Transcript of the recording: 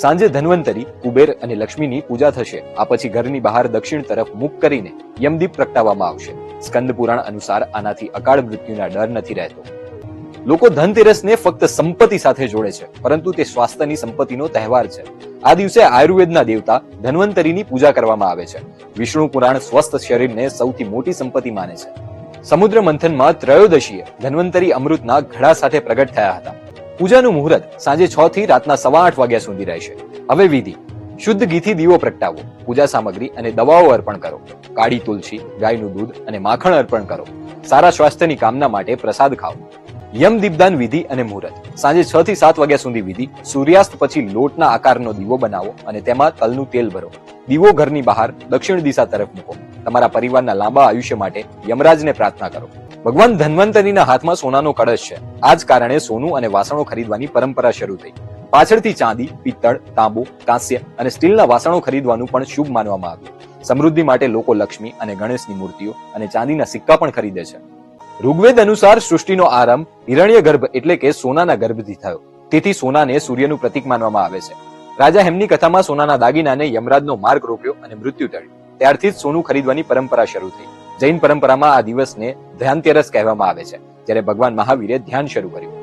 સાંજે ધન્વંતરી, કુબેર અને લક્ષ્મીની પૂજા થશે. આ પછી ઘરની બહાર દક્ષિણ તરફ મુખ કરીને યમદીપ પ્રગટાવવામાં આવશે. સ્કંદ પુરાણ અનુસાર આનાથી અકાળ મૃત્યુના ડર નથી રહેતો. લોકો ધનતેરસને ફક્ત સંપત્તિ સાથે જોડે છે, પરંતુ તે સ્વાસ્થ્યની સંપત્તિનો તહેવાર છે. આ દિવસે આયુર્વેદના દેવતા ધન્વંતરીની પૂજા કરવામાં આવે છે. વિષ્ણુ પુરાણ સ્વસ્થ શરીરને સૌથી મોટી સંપત્તિ માને છે. સમુદ્ર મંથનમાં ત્રયોદશીએ ધન્વંતરી અમૃતના ઘડા સાથે પ્રગટ થયા હતા. પૂજાનું મુહૂર્ત સાંજે છ થી રાતના સવા આઠ વાગ્યા સુધી રહેશે. હવે વિધિ. શુદ્ધ ઘીથી દીવો પ્રગટાવો, પૂજા સામગ્રી અને દવાઓ અર્પણ કરો. કાળી તુલસી, ગાયનું દૂધ અને માખણ અર્પણ કરો. સારા સ્વાસ્થ્યની કામના માટે પ્રસાદ ખાઓ. યમ દીપદાન વિધિ અને મુહૂર્ત. સાંજે છ થી સાત વાગ્યા સુધી વિધિ. સૂર્યાસ્ત પછી લોટના આકારનો દીવો બનાવો અને તેમાં તલનું તેલ ભરો. દીવો ઘરની બહાર દક્ષિણ દિશા તરફ મૂકો. તમારા પરિવારના લાંબા આયુષ્ય માટે યમરાજને પ્રાર્થના કરો. ભગવાન ધન્વંતરીના હાથમાં સોનાનો કળશ છે. આ જ કારણે સોનું અને વાસણો ખરીદવાની પરંપરા શરૂ થઈ. પાછળથી ચાંદી, પિત્તળ, તાંબુ, કાંસ્ય અને સ્ટીલના વાસણો ખરીદવાનું પણ શુભ માનવામાં આવ્યું. સમૃદ્ધિ માટે લોકો લક્ષ્મી અને ગણેશની મૂર્તિઓ અને ચાંદીના સિક્કા પણ ખરીદે છે. ઋગ્વેદ અનુસાર સૃષ્ટિનો આરંભ હિરણ્ય ગર્ભ એટલે કે સોનાના ગર્ભથી થયો. તેથી સોનાને સૂર્યનું પ્રતીક માનવામાં આવે છે. રાજા હેમની કથામાં સોનાના દાગીનાને યમરાજનો માર્ગ રોક્યો અને મૃત્યુ ટળ્યું. ત્યારથી જ સોનું ખરીદવાની પરંપરા શરૂ થઈ. જૈન પરંપરામાં આ દિવસને ધ્યાનતેરસ કહેવામાં આવે છે. જ્યારે ભગવાન મહાવીરે ધ્યાન શરૂ કર્યું.